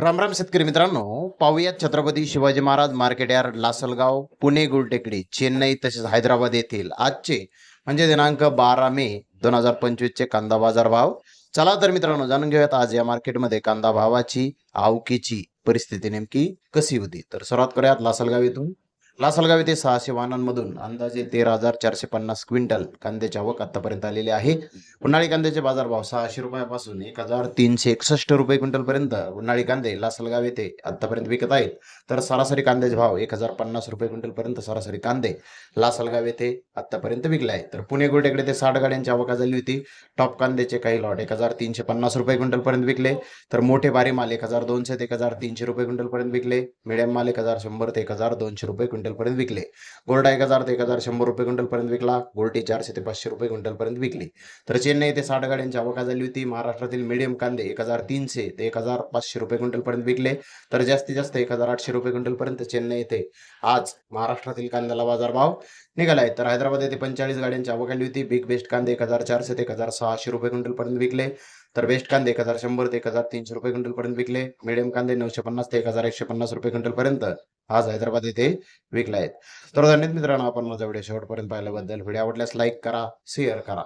रामराम शेतकरी मित्रांनो. पाहुयात छत्रपती शिवाजी महाराज मार्केट यार्ड लासलगाव पुणे गुलटेकडी चेन्नई तसेच हैदराबाद येथील आजचे म्हणजे दिनांक बारा मे दोन हजार पंचवीस चे कांदा बाजार भाव. चला तर मित्रांनो जाणून घेऊयात आज या मार्केटमध्ये कांदा भावाची आवकीची परिस्थिती नेमकी कशी होती. तर सुरुवात करूयात लासलगाव येथून. लासलगाव येथे सहाशे वाहनांमधून अंदाजे तेरा हजार चारशे पन्नास क्विंटल कांद्याची आवक आतापर्यंत आलेली आहे. उन्हाळी कांद्याचे बाजारभाव सहाशे रुपयापासून एक हजार तीनशे एकसष्ट रुपये क्विंटल पर्यंत उन्हाळी कांदे लासलगाव येथे आतापर्यंत विकत आहेत. तर सरासरी कांद्याचे भाव एक हजार पन्नास रुपये क्विंटल पर्यंत सरासरी कांदे लासलगाव येथे आतापर्यंत विकले आहेत. तर पुणे गोटेकडे ते साठ गाड्यांची आवक झाली होती. टॉप कांद्याचे काही लॉट एक हजार तीनशे पन्नास रुपये क्विंटल पर्यंत विकले. तर मोठे बारी माल एक हजार दोनशे ते एक हजार तीनशे रुपये क्विंटल पर्यंत विकले. मिडियम माल एक हजार शंभर ते एक हजार दोनशे रुपये क्विंटल पर्यंत विकले गोल्डा एक हजार ते एक हजार शंभर रुपये क्विंटल पर्यंत विकला गोल्टी चारशे ते पाचशे रुपये क्विंटल पर्यंत विकली तर चेन्नई ते साठ गाड्यांची आवक झाली होती महाराष्ट्रातील मीडियम कांदे एक हजार तीनशे ते एक हजार पाचशे रुपये क्विंटल पर्यंत विकले तर जास्तीत जास्त एक हजार आठशे रुपये क्विंटल पर्यंत चेन्नई येथे आज महाराष्ट्रातील कांद्याला बाजारभाव निघाला आहे तर हैदराबाद येथे पंचेचाळीस गाड्यांची आवक आली होती बिग बेस्ट कांदे एक हजार चारशे ते एक हजार सहाशे रुपये क्विंटल पर्यंत विकले तर बेस्ट कांदे एक हजार शंभर ते एक हजार तीनशे रुपये क्विंटल पर्यंत विकले मिडियम कांदे नऊशे पन्नास ते एक हजार एकशे पन्नास रुपये क्विंटल पर्यंत आज हैदराबाद येथे विकले आहेत तर धन्यवाद मित्रांनो आपण माझा व्हिडिओ शेवटपर्यंत पाहिल्याबद्दल व्हिडिओ आवडल्यास लाईक करा शेअर करा.